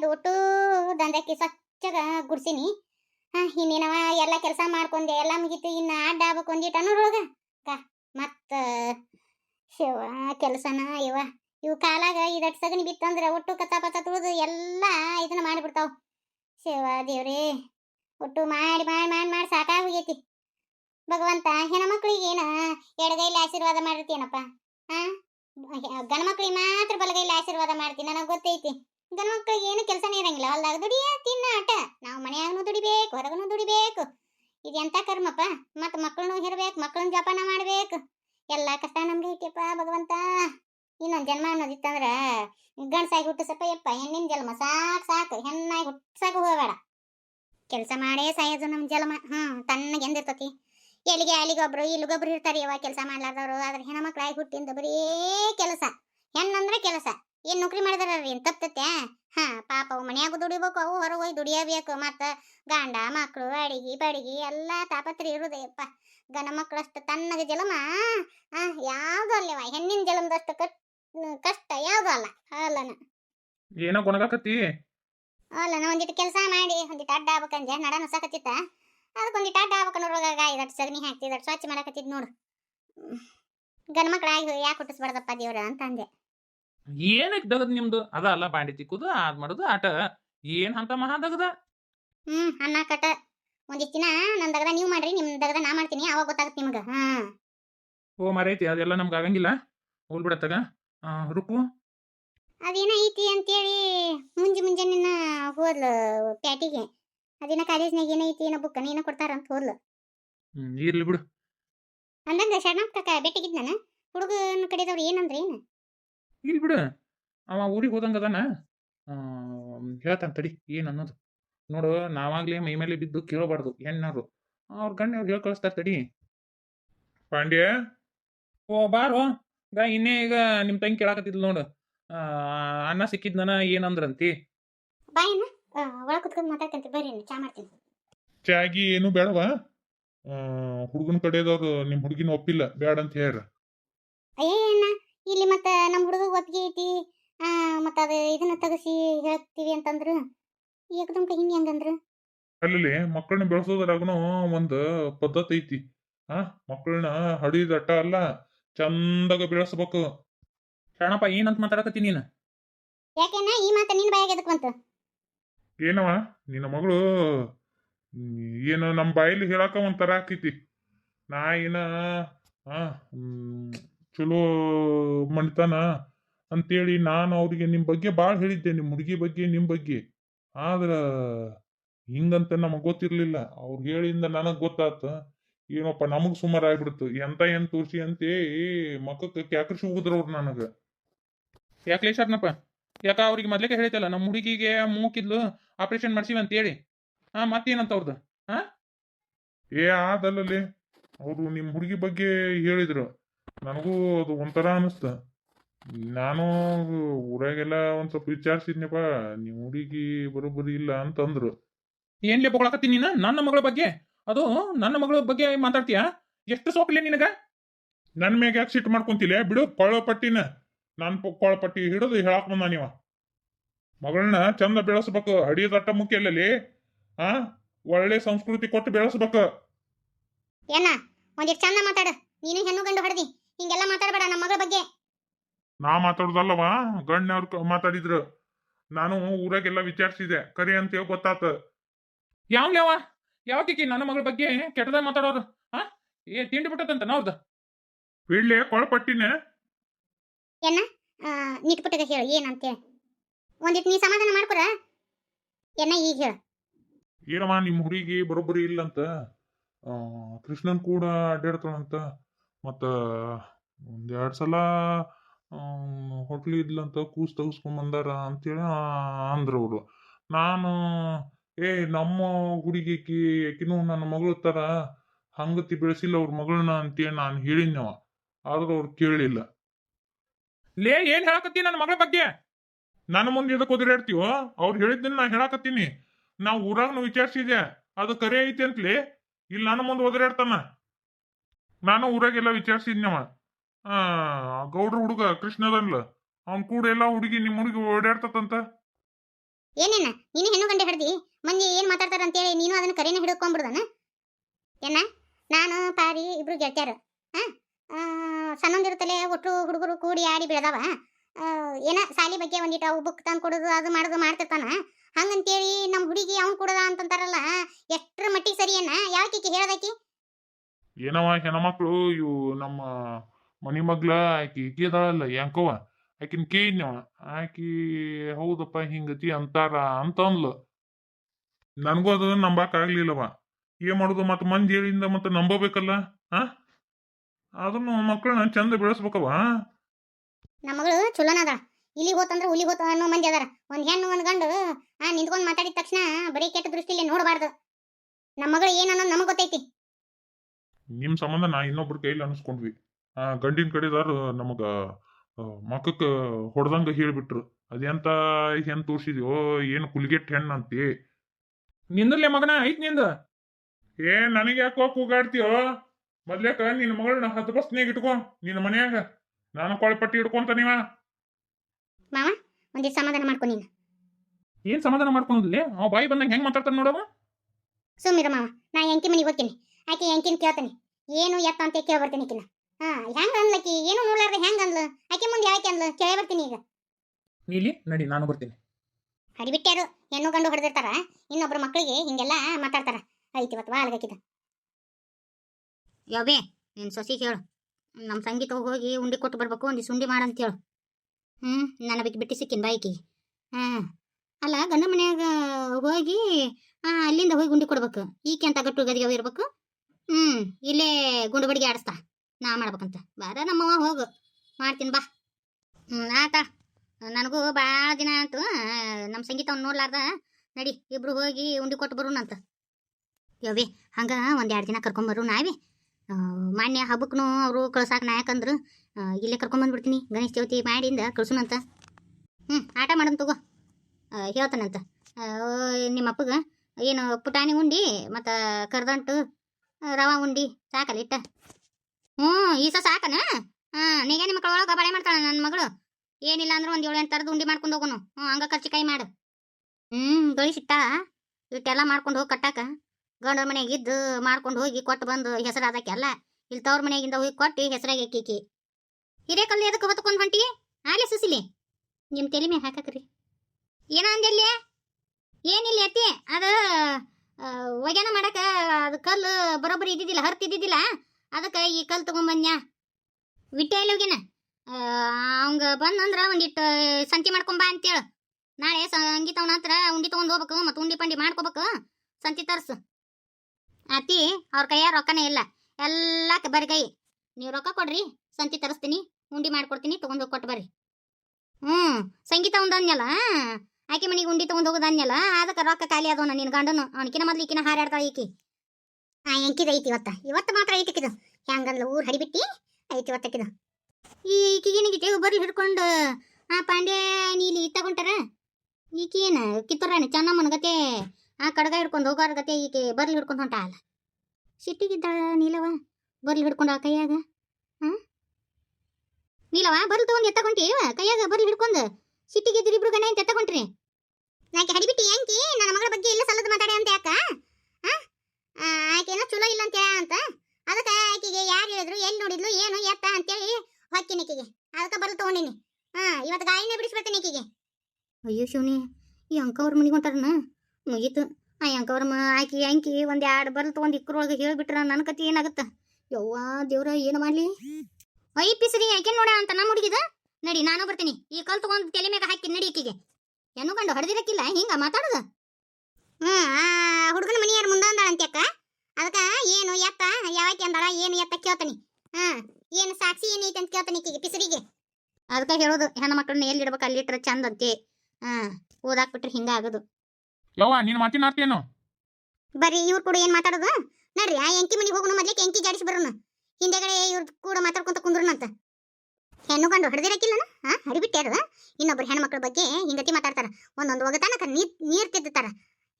ಎದ್ದು ಒಟ್ಟು ದಂಧಕ್ಕೆ ಸ್ವಚ್ಛಗ ಗುಡ್ಸಿನಿ. ಹಾ, ಇನ್ನೇನವ ಎಲ್ಲ ಕೆಲಸ ಮಾಡ್ಕೊಂಡೆ, ಎಲ್ಲ ಮುಗೀತು, ಇನ್ನು ಅಡ್ಡ ಆಗ್ಬೇಕು ಒಂದಿಟ್ಟು ಅನ್ನೋರೊಳಗ. ಕ, ಮತ್ತ, ಶಿವ ಕೆಲಸನ ಇವ. ಇವು ಕಾಲಾಗ ಇದಟ್ ಸಗಣಿ ಬಿತ್ತಂದ್ರೆ ಒಟ್ಟು ಕತ ಪತ್ತ ತುಳಿದು ಎಲ್ಲ ಇದನ್ನ ಮಾಡಿಬಿಡ್ತಾವ. ಶಿವ ದೇವ್ರೇ, ಒಟ್ಟು ಮಾಡಿ ಮಾಡಿ ಮಾಡಿ ಮಾಡಿ ಸಾಕಾಗೋಗೈತಿ ಭಗವಂತ ಹೆಣ್ಮಕ್ಳಿಗೆ ಏನ ಎಡಗೈಲಿ ಆಶೀರ್ವಾದ ಮಾಡಿರ್ತೀನಪ್ಪ. ಹಾ ಗಣ ಮಕ್ಳಿಗೆ ಮಾತ್ರ ಬಲಗೈಲಿ ಆಶೀರ್ವಾದ ಮಾಡ್ತೀನಿ ನನಗೆ ಗೊತ್ತೈತಿ. ಗಂಡ ಮಕ್ಕಳಿಗೆ ಏನು ಕೆಲಸನೇ ಇರಂಗಿಲ್ಲ. ಹೊಲ್ದಾಗ ದುಡಿಯ ತಿನ್ನ ಆಟ. ನಾವು ಮನ್ಯಾಗನು ದುಡಿಬೇಕು, ಹೊರಗನು ದುಡಿಬೇಕು. ಇದು ಕರ್ಮಪ್ಪ? ಮತ್ತು ಮಕ್ಕಳನ್ನು ಇರ್ಬೇಕು ಮಕ್ಕಳನ್ನ ಜಪಾನ ಮಾಡಬೇಕು. ಎಲ್ಲ ಕಷ್ಟ ನಮ್ಗೆ ಐತಿಯಪ್ಪ ಭಗವಂತ. ಇನ್ನೊಂದು ಜನ್ಮ ಅನ್ನೋದಿತ್ತಂದ್ರ ಗಂಡಸಾಗಿ ಹುಟ್ಟಿಸಪ್ಪ, ಯಪ್ಪ, ಹೆಣ್ಣಿನ ಜನ್ಮ ಸಾಕು ಸಾಕು, ಹೆಣ್ಣಾಗಿ ಹುಟ್ಸಕ್ಕೆ ಹೋಗಬೇಡ. ಕೆಲಸ ಮಾಡೇ ಸಾಯೋದು ನಮ್ಮ ಜನ್ಮ ಹ್ಞೂ ತಣ್ಣಗೆ ಎಂದಿರ್ತತಿ ಎಲ್ಲಿಗೆ ಅಲ್ಲಿಗೊಬ್ರು ಇಲ್ಲಿಗೊಬ್ರು ಇರ್ತಾರೆ. ಇವಾಗ ಕೆಲಸ ಮಾಡ್ಲಾರ್ದವ್ರು. ಆದ್ರೆ ಹೆಣ್ಮಕ್ಳಾಗಿ ಹುಟ್ಟಿಂದ ಬರೀ ಕೆಲಸ. ಹೆಣ್ಣಂದ್ರೆ ಕೆಲಸ. ಏನ್ ನೌಕರಿ ಮಾಡಿದಾರ ಏನ್ ತಪ್ತತೆ ಹಾ ಪಾಪ ಅವು ಮನ್ಯಾಗ ದುಡಿಬೇಕು ಅವು ಹೊರಗೆ ಹೋಗಿ ದುಡಿಯಬೇಕು ಮತ್ತ ಗಂಡ ಮಕ್ಕಳು ಅಡಿಗೆ ಬಡಿಗೆ ಎಲ್ಲ ತಾಪತ್ರಿ ಇರುದಪ್ಪ ಗಂಡ ಮಕ್ಕಳಷ್ಟು ತಣ್ಣಗೆ ಜಲಮ? ಆ ಯಾವ್ದು ಅಲ್ಲವ ಹೆಣ್ಣಿನ ಜಲಮದಷ್ಟು ಕಟ್ ಕಷ್ಟ ಯಾವ್ದು ಅಲ್ಲ? ಅಲ್ಲನ. ಏನೋ ಕೊನಗಾಕತ್ತಿ ಅಲ್ಲನ ಒಂದಿಟ್ಟು ಕೆಲಸ ಮಾಡಿ ಒಂದಿಟ್ಟು ಅಡ್ಡ ಆಗ್ಬೇಕಂದ್ರೆ ನಡ ನುಸಾಕತ್ತಿತ್ತ ಅದಕ್ಕೆ ಒಂದಿಟ್ಟು ಅಡ್ಡ ಆಗ್ಬೇಕನ್ನೋದ್ರೊಳಗ ಇದಟ್ಟು ಸಗಣಿ ಹಾಕ್ತಿ ಇದಟ್ಟು ಸ್ವಚ್ಛ ಮಾಡಕತ್ತಿದ್ ನೋಡು. ಗಂಡ ಮಕ್ಕಳಾಗಿ ಯಾಕೆ ಹುಟ್ಟಿಸ್ಬಾರ್ದಪ್ಪ ದೇವ್ರ ಅಂತ ಅಂದೆ ಏನಕ್ಕೆ ದಗದ್ ನಿಮ್ದು? ಅದ ಅಲ್ಲ ಬಾಂಡಿ ತಿಕ್ಕುದು ಅದ್ ಮಾಡುದು ಆಟ. ಏನ್ ಅಂತ ಮಹಾ ದಗದ? ಹ್ಮ್ ಅನ್ನ ಕಟ. ಒಂದಿಷ್ಟು ದಿನ ನನ್ನ ದಗದ ನೀವು ಮಾಡ್ರಿ ನಿಮ್ ದಗದ ನಾ ಮಾಡ್ತೀನಿ ಅವಾಗ ಗೊತ್ತಾಗುತ್ತೆ ನಿಮ್ಗ. ಹಾ. ಓ ಮರೈತಿ ಅದೆಲ್ಲ ನಮ್ಗೆ ಆಗಂಗಿಲ್ಲ. ಹೋಗ್ ಬಿಡತ್ತಾಗ ರುಕು ಅದೇನ ಐತಿ ಅಂತೇಳಿ ಮುಂಜಿ ಮುಂಜಾನೆ ಹೋದ್ಲು ಪ್ಯಾಟಿಗೆ. ಅದೇನ ಕಾಲೇಜ್ನಾಗ ಏನೈತಿ ಏನೋ ಬುಕ್ ಏನೋ ಕೊಡ್ತಾರ ಅಂತ ಹೋದ್ಲು. ಹ್ಮ್ ಇರ್ಲಿ ಬಿಡು. ಅಂದಂಗ ಶರಣಪ್ಪ ಬೆಟ್ಟಿಗಿದ್ ನಾನು? ಹುಡುಗನ ಕಡೆದವ್ರು ಏನಂದ್ರೆ ಏನು ಇರ್ಲಿ ಬಿಡು. ಅವ ಊರಿಗೆ ಹೋದಂಗ ಅದಾನ. ಹೇಳ್ತಾನೆ ತಡಿ ಏನು ಅನ್ನೋದು. ನೋಡು ನಾವಾಗ್ಲೇ ಮೈ ಮೇಲೆ ಬಿದ್ದು ಕೇಳಬಾರ್ದು ಹೆಣ್ಣವರು ಅವ್ರ ಗಣ್ಯ ಅವ್ರು ಹೇಳಿ ಕಳಿಸ್ತಾರೆ ತಡಿ. ಪಾಂಡ್ಯ? ಓ ಬಾರೋ. ಗ ಇನ್ನೇ ಈಗ ನಿಮ್ಮ ತಂಗಿ ಕೇಳಾಕತ್ತಿದ್ಲು ನೋಡು. ಅನ್ನ ಸಿಕ್ಕಿದ್ನ ಏನಂದ್ರಂತಿ? ಬಾಯನ್ನ ಒಳ ಕುತ್ಕೊಂಡು ಮಾತಾಡ್ತಂತೆ ಬರ್ರಿ ಚಾ ಮಾಡ್ತೀನಿ. ಚಾಗಿ ಏನು ಬೇಡವಾ ಹುಡುಗನ ಕಡೆದವ್ರು ನಿಮ್ಮ ಹುಡುಗಿನ ಒಪ್ಪಿಲ್ಲ ಬೇಡ ಅಂತ ಹೇಳ್ರ ಅಯ್ಯಣ್ಣ ಇಲ್ಲಿ ಮತ್ತೆ ನಮ್ಮ ಹುಡುಗ ಒತ್ತಿಗೆ ಐತಿ. ಆ ಮತ್ತ ಅದು ಇದನ್ನ ತಗಸಿ ಹೇಳ್ತೀವಿ ಅಂತಂದ್ರು ಏಕದಮ್ಕ ಹಿಂಗೆ ಹೆಂಗಂದ್ರು ಅಲ್ಲಿ ಮಕ್ಕಳನ್ನ ಬೆಳೆಸೋದ್ರಾಗನು ಒಂದು ಪದ್ಧತಿ ಐತಿ. ಆ ಮಕ್ಕಳನ್ನ ಹಡಿದಟ್ಟ ಅಲ್ಲ ಚಂದಾಗ ಬೆಳೆಸ್ಬೇಕು. ಶರಣಪ್ಪ ಏನಂತ ಮಾತಾಡಕತ್ತಿ ನೀನು? ಯಾಕೆನ ಈ ಮಾತ ನಿನ್ನ ಬಾಯಾಗ ಎದಕ್ ಬಂತು? ಏನವ ನಿನ್ನ ಮಗಳು ಏನು ನಮ್ಮ ಬಾಯಲ್ಲಿ ಹೇಳಾಕ ಒಂಥರ ಆಕೈತಿ. ನಾ ಏನ ಆ ಹ್ಮ್, ಚಲೋ ಮಣಿತಾನ ಅಂತೇಳಿ ನಾನು ಅವ್ರಿಗೆ ನಿಮ್ಮ ಬಗ್ಗೆ ಭಾಳ ಹೇಳಿದ್ದೆ ನಿಮ್ಮ ಹುಡುಗಿ ಬಗ್ಗೆ ನಿಮ್ಮ ಬಗ್ಗೆ. ಆದ್ರೆ ಹಿಂಗಂತ ನಮಗೆ ಗೊತ್ತಿರಲಿಲ್ಲ. ಅವ್ರು ಹೇಳಿಂದ ನನಗೆ ಗೊತ್ತಾತ. ಏನಪ್ಪ, ನಮಗೆ ಸುಮಾರು ಆಗ್ಬಿಡ್ತು. ಎಂತ ಏನ್ ತೋರಿಸಿ ಅಂತೇಳಿ ಮಕ್ಕಕ್ಕೆ ಕ್ಯಾಕರ್ಸಿ ಹೋಗುದ್ರ ಅವ್ರು ನನಗ. ಶರಣಪ್ಪ? ಯಾಕ ಅವ್ರಿಗೆ ಮೊದ್ಲೇಕ ಹೇಳಿತಲ್ಲ ನಮ್ಮ ಹುಡುಗಿಗೆ ಮೂಕಿದ್ಲು ಆಪರೇಷನ್ ಮಾಡ್ಸಿವಿ ಅಂತೇಳಿ. ಹಾಂ, ಮತ್ತೇನಂತ ಅವ್ರದ್ದು ಏ ಆದಲ್ಲಲ್ಲಿ ಅವರು ನಿಮ್ಮ ಹುಡುಗಿ ಬಗ್ಗೆ ಹೇಳಿದ್ರು. ನನಗೂ ಅದು ಒಂಥರ ಅನಿಸ್ತ ನಾನು ಊರಾಗೆಲ್ಲ ಒಂದ್ ಸ್ವಲ್ಪ ವಿಚಾರಿಸಿದ್ನಪ್ಪ ನಿಮ್ ಹುಡುಗಿ ಬರೋಬ್ಬರಿ ಇಲ್ಲ ಅಂತಂದ್ರು. ಏನ್ಲೇ ಬೊಗಳಕತ್ತಿ ನೀನ? ನನ್ನ ಮಗಳ ಬಗ್ಗೆ? ಅದು ನನ್ನ ಮಗಳ ಬಗ್ಗೆ ಮಾತಾಡ್ತೀಯಾ? ಎಷ್ಟು ಸೋಕಲೆ ನಿನಗ? ನನ್ ಮ್ಯಾಗ ಯಾಕೆ ಸಿಟ್ಟು ಮಾಡ್ಕೊಂತಿಲ್ಲ ಬಿಡು ಕೊಳ ಪಟ್ಟಿನ ನಾನ್ ಕೊಳ ಪಟ್ಟಿ ಹಿಡಿದು ಹೇಳಾಕ್ ಬಂದ ನೀವ. ಮಗಳನ್ನ ಚಂದ ಬೆಳೆಸ್ಬೇಕು. ಅಡಿಯದಟ್ಟ ಮುಖ್ಯ ಮುಖ್ಯಲ್ಲಿ ಆ? ಒಳ್ಳೆ ಸಂಸ್ಕೃತಿ ಕೊಟ್ಟು ಬೆಳೆಸ್ಬೇಕು. ಏನ, ಒಂದಿಷ್ಟು ಚಂದ ಮಾತಾಡು. ನೀನು ಹೆಣ್ಣು ಗಂಡು ಹೊಡೆದಿ. ಹಿಂಗೆಲ್ಲ ಮಾತಾಡಬೇಡ ನಮ್ಮ ಮಗಳ ಬಗ್ಗೆ. ನಾ ಮಾತಾಡುದಲ್ಲವ? ಗಣ್ಯವ್ರು ಮಾತಾಡಿದ್ರು. ನಾನು ಊರಾಗೆಲ್ಲ ವಿಚಾರಿಸಿದೆ. ಕರಿ ಅಂತ ಗೊತ್ತಾತ. ಯಾವ್ಲೇವ ಯಾವತ್ತಿಕಿ ನನ್ನ ಮಗಳ ಬಗ್ಗೆ ಕೆಟ್ಟದ ಮಾತಾಡೋರು? ಹಾ ಏ ತಿಂಡಿ ಬಿಟ್ಟದಂತ ನಾವ್ದು? ಬಿಡ್ಲೆ ಕೊಳಪಟ್ಟಿನ. ಏನ? ನಿಟ್ಪುಟ್ಟಗ ಹೇಳು ಏನಂತೆ ಒಂದಿಟ್ಟು ನೀ ಸಮಾಧಾನ ಮಾಡ್ಕೊರ? ಏನ ಈಗ ಹೇಳು. ಏನಮ್ಮ ನಿಮ್ಮ ಹುಡುಗಿ ಬರೋಬ್ಬರಿ ಇಲ್ಲಂತ? ಆ, ಕೃಷ್ಣನ್ ಕೂಡ ಅಡ್ಡಾಡ್ತಾಳಂತ? ಮತ್ತ ಒಂದೆರಡು ಸಲ ಹೋಟ್ಲಿ ಇದ್ಲಂತ ಕೂಸ್ ತೆಗಿಸ್ಕೊಂಬಂದಾರ ಅಂತೇಳಿ ಅಂದ್ರು ಅವರು. ನಾನು, ಏ, ನಮ್ಮ ಹುಡುಗಿಕಿ ನನ್ನ ಮಗಳ ತರ ಹಂಗತಿ ಬೆಳೆಸಿಲ್ಲ ಅವ್ರ ಮಗಳನ್ನ ಅಂತೇಳಿ ನಾನು ಹೇಳಿದ್ನವ. ಆದ್ರೆ ಅವ್ರು ಕೇಳಿಲ್ಲ. ಲೇ, ಏನು ಹೇಳಕತ್ತಿ ನನ್ನ ಮಗಳ ಬಗ್ಗೆ? ನನ್ನ ಮುಂದೆ ಇದಕ್ಕೆ ಒದರಾಡ್ತೀವೋ ಅವ್ರು ಹೇಳಿದ್ದನ್ನ ನಾ ಹೇಳಾಕತ್ತೀನಿ. ನಾವು ಊರಾಗನು ವಿಚಾರಿಸಿದೆ ಅದು ಕರೆ ಐತಿ ಅಂತಲೇ? ಇಲ್ಲಿ ನನ್ನ ಮುಂದೆ ಒದರಾಡ್ತಾನ ನಾನು ಊರಾಗೆಲ್ಲ ವಿಚಾರಿಸಿದ್ನವ ಗೌಡ್ರ ಹುಡುಗ ಕೃಷ್ಣದನ್ಲ ಅವ್ನ ಕೂಡ ಎಲ್ಲ ಹುಡುಗಿ ನಿಮ್ಮ ಹುಡುಗಿ ಓಡಾಡ್ತತಂತ. ಏನೇನ? ನೀನು ಹೆಣ್ಣು ಗಂಡೆ ಹಿಡ್ದಿ? ಮಂದಿ ಏನ್ ಮಾತಾಡ್ತಾರ ಅಂತೇಳಿ ನೀನು ಅದನ್ನ ಕರೆನ ಹಿಡ್ಕೊಂಡ್ಬಿಡ್ದನ ಏನ? ನಾನು, ಪಾರಿ ಇಬ್ರು ಗೆಳತ್ಯಾರ. ಸಣ್ಣಂದಿರುತ್ತಲೇ ಒಟ್ಟು ಹುಡುಗರು ಕೂಡಿ ಆಡಿ ಬೆಳೆದಾವ. ಏನ ಸಾಲಿ ಬಗ್ಗೆ ಒಂದಿಟ ಬುಕ್ ತಂದು ಕೊಡೋದು, ಅದು ಮಾಡೋದು ಮಾಡ್ತಿರ್ತಾನ. ಹಂಗಂತೇಳಿ ನಮ್ಮ ಹುಡುಗಿ ಅವ್ನು ಕೊಡದ ಅಂತಂತಾರಲ್ಲ, ಎಷ್ಟ್ರ ಮಟ್ಟಿಗೆ ಸರಿ ಏನ? ಯಾಕೆ ಹೇಳ್ದಕಿ? ಏನವ ಹೆಣ್ಮಕ್ಳು ಇವು ನಮ್ಮ ಮನಿ ಮಗ್ಲ ಆಕಿ ಈಕಿ ಅದಾಳಲ್ಲ ಆಕಿನ ಕೇಳಿದ್ನವ ಆಕಿ, ಹೌದಪ್ಪ, ಹಿಂಗತಿ ಅಂತಾರ ಅಂತ ಅಂದ್ಲು ನನಗೂ ಅದು ನಂಬಾಕ್ ಏನ್ ಮಾಡುದು ಮತ್ತೆ ಮಂದಿ ಹೇಳಿಂದ ಮತ್ತೆ ನಂಬಬೇಕಲ್ಲ, ಆ? ಅದನ್ನು ಮಕ್ಕಳನ್ನ ಚಂದ ಬೆಳೆಸ್ಬೇಕವ ನಮ್ಮ ಮಗಳು ಚಲೋನ ಅದ ಇಲ್ಲಿ ಹೋತಂದ್ರ ಹುಲಿ ಹೋತ ಅನ್ನೋ ಮಂದಿ ಅದಾರ. ಒಂದ್ ಹೆಣ್ಣು, ಒಂದ್ ಗಂಡು, ಆ, ನಿಂತ್ಕೊಂಡ್ ಮಾತಾಡಿದ ತಕ್ಷಣ ಬರೀ ಕೆಟ್ಟ ದೃಷ್ಟಿಲಿ ನೋಡಬಾರ್ದು. ನಮ್ಮ ಮಗಳು ಏನ್ ಅನ್ನೋದು ನಮಗ್ ಗೊತ್ತೈತಿ. ನಿಮ್ ಸಂಬಂಧ ನಾ ಇನ್ನೊಬ್ರ ಕೈಲಿ ಅನ್ಸ್ಕೊಂಡ್ವಿ. ಆ ಗಂಡಿನ ಕಡೆದಾರು ನಮಗ ಮಕ್ಕಕ್ಕ ಹೊಡೆದಂಗ ಹೇಳ್ಬಿಟ್ರು. ಅದೆಂತ ಹೆಣ್ ತೋರ್ಸಿದ್ಯೋ ಏನು ಕುಲ್ಗೆಟ್ ಹೆಣ್ಣು ಅಂತಿ? ನಿಂದರ್ಲೆ ಮಗನ? ಐತ್ನಿಂದ? ಏ ನನಗೆ ಯಾಕೋ ಕೂಗಾಡ್ತೀಯೋ? ಮೊದ್ಲೇಕ ನಿನ್ನ ಮಗಳನ್ನ ಹತ್ತು ಬಸ್ನ್ಯಾಗ ಇಟ್ಕೋ ನಿನ್ನ ಮನ್ಯಾಗ. ನಾನು ಕೊಳಪಟ್ಟಿ ಹಿಡ್ಕೊಂತ ನೀವ. ಮಾವ ಒಂದಿಷ್ಟು ಸಮಾಧಾನ ಮಾಡ್ಕೊ ನೀನು. ಏನ್ ಸಮಾಧಾನ ಮಾಡ್ಕೊಂಡ್ಲಿ ಅವ ಬಾಯಿ ಬಂದಂಗ ಹೆಂಗ್ ಮಾತಾಡ್ತಾನ ನೋಡವ? ಸುಮ್ಮಿರ ಮಾವ ನಾ ಎಂಕಿ ಮನೆಗೆ ಹೋಗ್ತೀನಿ. ಆಕೆ ಎಂಕಿನ ಕೇಳ್ತಾನೆ ಏನು ಎತ್ತ ಅಂತ ಕೇಳಿ ಬರ್ತೀನಿ ಆಕಿನ. ಹಾ ಹೆಂಗ ಅನ್ಲಕ್ಕಿ ಏನು ನೋಡ್ಲಾರ್ದೆ ಹೆಂಗ ಅನ್ಲ ಆಕೆ ಮುಂದೆ ಯಾಕೆ ಅನ್ಲ ಕೇಳಿ ಬರ್ತೀನಿ ಈಗ. ನೀಲಿ ನಡಿ ನಾನು ಬರ್ತೀನಿ. ಹರಿಬಿಟ್ಟ್ಯಾರು ಹೆಣ್ಣು ಗಂಡು ಹೊಡೆದಿರ್ತಾರ ಇನ್ನೊಬ್ರ ಮಕ್ಕಳಿಗೆ ಹಿಂಗೆಲ್ಲ ಮಾತಾಡ್ತಾರ. ಐತಿ ಇವತ್ತು ವಾಲ್ಗಾಕಿದ ಯಾವೇ ನಿನ್ನ ಸೊಸಿ ಹೇಳು ನಮ್ಮ ಸಂಗೀತ ಹೋಗಿ ಉಂಡಿ ಕೊಟ್ಟು ಬರ್ಬೇಕು ಒಂದು ಸುಂಡಿ ಮಾಡಂತ ಹೇಳು ಹ್ಞೂ ನನ್ನ ಬಿಟ್ಟು ಬಿಟ್ಟು ಸಿಕ್ಕಿನ ಬಾಯಿಕಿ ಹಾಂ. ಅಲ್ಲ ಗಂಡ ಮನ್ಯಾಗ ಹೋಗಿ ಅಲ್ಲಿಂದ ಹೋಗಿ ಉಂಡಿ ಕೊಡ್ಬೇಕು. ಈಕೆ ಅಂತ ಗಟ್ಟು ಗದಿಗೆ ಇರ್ಬೇಕು. ಹ್ಮ್, ಇಲ್ಲೇ ಗುಂಡು ಬಡಿಗೆ ಆಡಿಸ್ತಾ. ನಾ ಮಾಡ್ಬೇಕಂತ. ಬಾರ ನಮ್ಮವ್ವ ಹೋಗು. ಮಾಡ್ತೀನಿ ಬಾ. ಹ್ಮ್, ಆತ. ನನಗೂ ಭಾಳ ದಿನ ಆಯ್ತು. ನಮ್ಮ ಸಂಗೀತವನ್ನು ನೋಡ್ಲಾರ್ದ. ನಡಿ, ಇಬ್ರು ಹೋಗಿ ಉಂಡಿ ಕೊಟ್ಟು ಬರೋಣಂತ ಯೋವಿ ಹಂಗ ಒಂದ್ ಎರಡು ದಿನ ಕರ್ಕೊಂಬರು ನಾವೇ. ಮಾನ್ಯ ಹಬ್ಬಕ್ಕೂ ಅವರು ಕಳ್ಸಾಕ ನಾ ಯಾಕಂದ್ರು ಇಲ್ಲೇ ಕರ್ಕೊಂಬಂದ್ಬಿಡ್ತೀನಿ ಗಣೇಶ ಚೌತಿ ಮಾಡಿಂದ ಕಳ್ಸುನಂತ ಹ್ಞೂ ಆಟ ಮಾಡಮ್ ತಗೋ. ಹೇಳ್ತಾನಂತ. ನಿಮ್ಮ ಅಪ್ಪಗೆ ಏನು ಪುಟಾಣಿ ಉಂಡಿ ಮತ್ತು ಕರ್ದಂಟು ರವಾ ಉಂಡಿ, ಸಾಕಲ್ಲ ಇಟ್ಟ. ಹ್ಞೂ ಈಸ ಸಾಕನ? ಹಾಂ ನೀಗೇನಿ ಮಕ್ಕಳ ಒಳಗೆ ಬಳೆ ಮಾಡ್ತಾಳೆ ನನ್ನ ಮಗಳು? ಏನಿಲ್ಲ ಅಂದ್ರೆ ಒಂದು ಏಳು ಎಂಟು ಥರದ ಉಂಡಿ ಮಾಡ್ಕೊಂಡು ಹೋಗೋನು. ಹ್ಞೂ ಹಂಗ ಕೈ ಮಾಡು. ಹ್ಞೂ ಗಳಿಸಿಟ್ಟ ಇಟ್ಟೆಲ್ಲ ಮಾಡ್ಕೊಂಡು ಹೋಗಿ ಕಟ್ಟಾಕ. ಗಂಡರ ಮನೆಗೆ ಇದ್ದು ಮಾಡ್ಕೊಂಡು ಹೋಗಿ ಕೊಟ್ಟು ಬಂದು ಹೆಸರಾದಕ್ಕೆಲ್ಲ ಇಲ್ಲಿ ತವ್ರ ಮನೆಗಿಂದ ಹೋಗಿ ಕೊಟ್ಟು ಹೆಸರಾಗಿ ಅಕ್ಕಿಕಿ ಹಿರೇಕಲ್ಲು ಎದಕ್ಕೆ ಹೊತ್ಕೊಂಡು ಹೊಂಟಿ ಆಲೆ ಸುಸಿಲಿ? ನಿಮ್ಮ ತಲೆ ಮೇಲೆ ಹಾಕಕ್ರಿ. ಏನ ಅಂದಲ್ಲಿ ಏನಿಲ್ಲ ಅತ್ತಿ ಅದು ಒಗ್ಯಾನ ಮಾಡಕ ಅದು ಕಲ್ಲು ಬರೋಬ್ಬರಿ ಇದ್ದಿದ್ದಿಲ್ಲ ಹರ್ತಿದ್ದಿದ್ದಿಲ್ಲ ಅದಕ್ಕೆ ಈ ಕಲ್ಲು ತಗೊಂಬನ್ಯಾ ವಿಟ್ಟೆ ಎಲ್ಲಿ ಹೋಗ್ಯಾನ ಅವಂಗ ಬಂದಂದ್ರ ಒಂದಿಟ್ಟು ಸಂತಿ ಮಾಡ್ಕೊಂಬಾ ಅಂತೇಳು. ನಾಳೆ ಸಂಗೀತವನ ಹತ್ರ ಉಂಡಿ ತಗೊಂಡ್ ಹೋಗ್ಬೇಕು ಮತ್ತು ಉಂಡಿ ಪಂಡಿ ಮಾಡ್ಕೋಬೇಕು. ಸಂತಿ ತರ್ಸು. ಅತಿ ಅವ್ರ ಕೈಯಾಗ ರೊಕ್ಕನೇ ಇಲ್ಲ. ಎಲ್ಲ ಬರಿಗೈ ನೀವು ರೊಕ್ಕ ಕೊಡ್ರಿ, ಸಂತಿ ತರಿಸ್ತೀನಿ, ಉಂಡಿ ಮಾಡ್ಕೊಡ್ತೀನಿ, ತಗೊಂಡ್ ಹೋಗಿ ಕೊಟ್ಟು ಬರ್ರಿ. ಹ್ಞೂ ಸಂಗೀತ ಒಂದ್ ಅಂದ್ಯಲ್ಲ ಆಕೆ ಮನೆಗೆ ಉಂಡಿ ತಗೊಂಡು ಹೋಗೋದು ಅಂದ್ಯಲ್ಲ ಅದಕ್ಕೆ ರೊಕ್ಕ ಖಾಲಿ ಅದವನ ನಿನ್ನ ಗಂಡನು. ಅವನಕಿನ ಮೊದಲು ಈಕಿನ ಹಾರಾಡ್ತಾಳೆ ಈಕಿ. ಆ ಎಂಕಿದ ಐತಿ ಇವತ್ತ? ಇವತ್ತು ಮಾತ್ರ ಐತಿಕಿದು ಹೆಂಗಂದ್ಲ ಊರು ಹಡಿಬಿಟ್ಟಿ ಐತಿ ಇವತ್ತಕ್ಕಿದು ಈ ಈಕಿಗೇನಿಗೆ ಬರ್ಲಿ ಹಿಡ್ಕೊಂಡು, ಆ ಪಾಂಡೆ ನೀಲಿ ತಗೊಂಟಾರ? ಈಕಿ ಏನ ಕಿತ್ತೂರಾಣಿ ಚೆನ್ನಮ್ಮನ ಗತೆ, ಆ ಕಡಗ ಹಿಡ್ಕೊಂಡು ಹೋಗೋರ ಗತೆ ಈಕೆ ಬರ್ಲಿ ಹಿಡ್ಕೊಂಡು ಅಲ್ಲ? ಸಿಟ್ಟಿಗಿದ್ದಾಳ ನೀಲವ ಬರ್ಲಿ ಹಿಡ್ಕೊಂಡು ಆ ಕೈಯಾಗ? ಹಾ ನೀಲವ ಬರ್ಲಿ ತಗೊಂಡು ಎತ್ತಕೊಂಟಿ ಕೈಯಾಗ ಬರ್ಲಿ ಹಿಡ್ಕೊಂಡು? ಸಿಟ್ಟಿಗಿದ್ರಿ ಇಬ್ರು ಗಂಡ ಅಂತ ಎತ್ತಕೊಂಟ್ರಿ ನಾಕೆ ಹಡಿಬಿಟ್ಟಿ ಅಂಕಿ ನನ್ನ ಮಗಳ ಬಗ್ಗೆ ಇಲ್ಲ ಸಲ್ಲದ ಮಾತಾಡೆ ಅಂತ ಯಾಕ? ಆಕೆನೋ ಚಲೋ ಇಲ್ಲ ಅಂತ ಹೇಳ ಅಂತ. ಅದಕ್ಕೆ ಆಕೆಗೆ ಯಾರು ಹೇಳಿದ್ರು, ಎಲ್ಲಿ ನೋಡಿದ್ಲು, ಏನು, ಎತ್ತ ಅಂತೇಳಿ ಹೊಕ್ಕಿನ ಆಕೆಗೆ. ಅದಕ್ಕೆ ಬರ್ಲಿ ತಗೊಂಡಿನಿ. ಹಾ ಇವತ್ತು ಗಾಯನ ಬಿಡಿಸ್ಬಿಡ್ತೀನಿ ಆಕಿಗೆ. ಅಯ್ಯೋ ಶಿವನಿ ಈ ಅಂಕವ್ರ ಮನೆಗೆ ಹೊಂಟಾರನ? ಮುಗೀತು. ಆ, ಅಂಕವ್ರ ಮ, ಆಕಿ, ಅಂಕಿ ಒಂದು ಎರಡು ಬರ್ಲ್ ತಗೊಂಡ್ ಇಕ್ಕರೊಳಗೆ ಹೇಳ್ಬಿಟ್ರೆ ನನ್ನ ಕತಿ ಏನಾಗುತ್ತೆ? ಯವ್ವ, ದೇವ್ರ, ಏನು ಮಾಡ್ಲಿ? ಐ ಪಿಸರಿ ಆಕೆ ನೋಡ ಅಂತ ನಮ್ಮ ಹುಡುಗಿದ ನಡಿ, ನಾನು ಬರ್ತೀನಿ. ಈ ಕಲ್ ತಗೊಂಡ್ ತಲೆ ಮ್ಯಾಗ ಹಾಕಿ ನಡಿ ಆಕಿಗೆ. ಏನು ಕಂಡು ಹೊಡೆದಿರಕ್ಕಿಲ್ಲ ಹಿಂಗ ಮಾತಾಡುದ? ಹ್ಮ್ ಆ ಹುಡುಗನ ಮನೆಯಾರ ಮುಂದ ಅಂದಾಳ ಅಂತ್ಯಕ್ಕ ಅದಕ್ಕ ಏನು ಎತ್ತ? ಯಾವಾಕಿ ಅಂದಾಳ? ಏನು ಎತ್ತ ಕೇಳ್ತಾನಿ. ಹಾ ಏನು ಸಾಕ್ಷಿ ಏನೈತೆ ಅಂತ ಕೇಳ್ತಾನೆ ಈಕಿಗೆ ಪಿಸರಿಗೆ? ಅದಕ್ಕೆ ಹೇಳೋದು ಹೆಣ್ಣು ಮಕ್ಕಳನ್ನ ಎಲ್ಲಿ ಇಡ್ಬೇಕು ಅಲ್ಲಿ ಇಟ್ರೆ ಚಂದ ಅಂತೆ. ಹಾ ಓದಾಕ್ ಬಿಟ್ರೆ ಹಿಂಗ ಆಗೋದು. ಯವ್ವ ನಿನ್ನ ಮಾತಿನ ಅರ್ಥ ಏನು? ಬರ್ರಿ ಇವ್ರು ಕೂಡ ಏನ್ ಮಾತಾಡೋದು? ನಡ್ರಿ ಆ ಎಂಕಿ ಮನಿಗೆ ಹೋಗೋಣ ಮೊದ್ಲಿಕ್ಕೆ ಎಂಕಿ ಜಾಡಿಸಿ ಬರೋಣ ಹಿಂದೆಗಡೆ ಇವ್ರ ಕೂಡ ಮಾತಾಡ್ಕೊಂತ ಕುಂದ್ರನಂತ. ಹೆಣ್ಣು ಗಂಡು ಹೊಡೆದಿರಕ್ಕಿಲ್ಲನ? ಹಾ ಹರಿಬಿಟ್ಟಾರು ಇನ್ನೊಬ್ರು ಹೆಣ್ಣು ಮಕ್ಕಳ ಬಗ್ಗೆ ಹಿಂಗತಿ ಮಾತಾಡ್ತಾರ. ಒಂದೊಂದು ಒಗತಾನಕ ನೀರ್ ನೀರ್ ತಿದ್ದುತ್ತಾರ.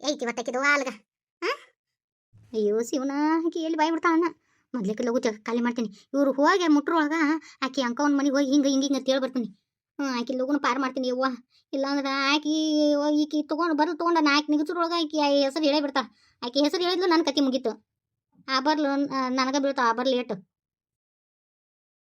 ಐತಿ ಇವತ್ತಕ್ಕಿದು ಆಲ್ಗ ಹಾ ಅಯ್ಯೋ, ಶಿವನ, ಆಕಿ ಎಲ್ಲಿ ಬಾಯ್ ಬಿಡ್ತಾವಣ್ಣ ಮೊದ್ಲಿಕ್ಕೆ ಲಗು ಖಾಲಿ ಮಾಡ್ತೀನಿ. ಇವರು ಹೋಗಿ ಮುಟ್ರೊಳಗ ಆಕಿ ಅಂಕವನ್ ಮನೆಗೆ ಹೋಗಿ ಹಿಂಗೆ ಹಿಂಗೆ, ಹಿಂಗ ತೇಳ್ ಬರ್ತೀನಿ. ಹ್ಞೂ ಆಕಿ ಲಗುನ ಪಾರು ಮಾಡ್ತೀನಿ, ಯವ್ವ. ಇಲ್ಲಾಂದ್ರೆ ಆಕಿ ಈಕಿ ತೊಗೊಂಡು ಬರ್ಲು ತೊಗೊಂಡು ನಾ ಆಕಿ ನಿಗಸರೊಳಗೆ ಆಕಿ ಹೆಸರು ಹೇಳೇ ಬಿಡ್ತಾ ಆಕಿ ಹೆಸರು ಹೇಳಿದ್ಲು ನನ್ನ ಕತಿ ಮುಗೀತು. ಆ ಬರ್ಲು ನನಗೆ ಬೀಳ್ತಾವ, ಆ ಬರ್ಲು ಏಟು.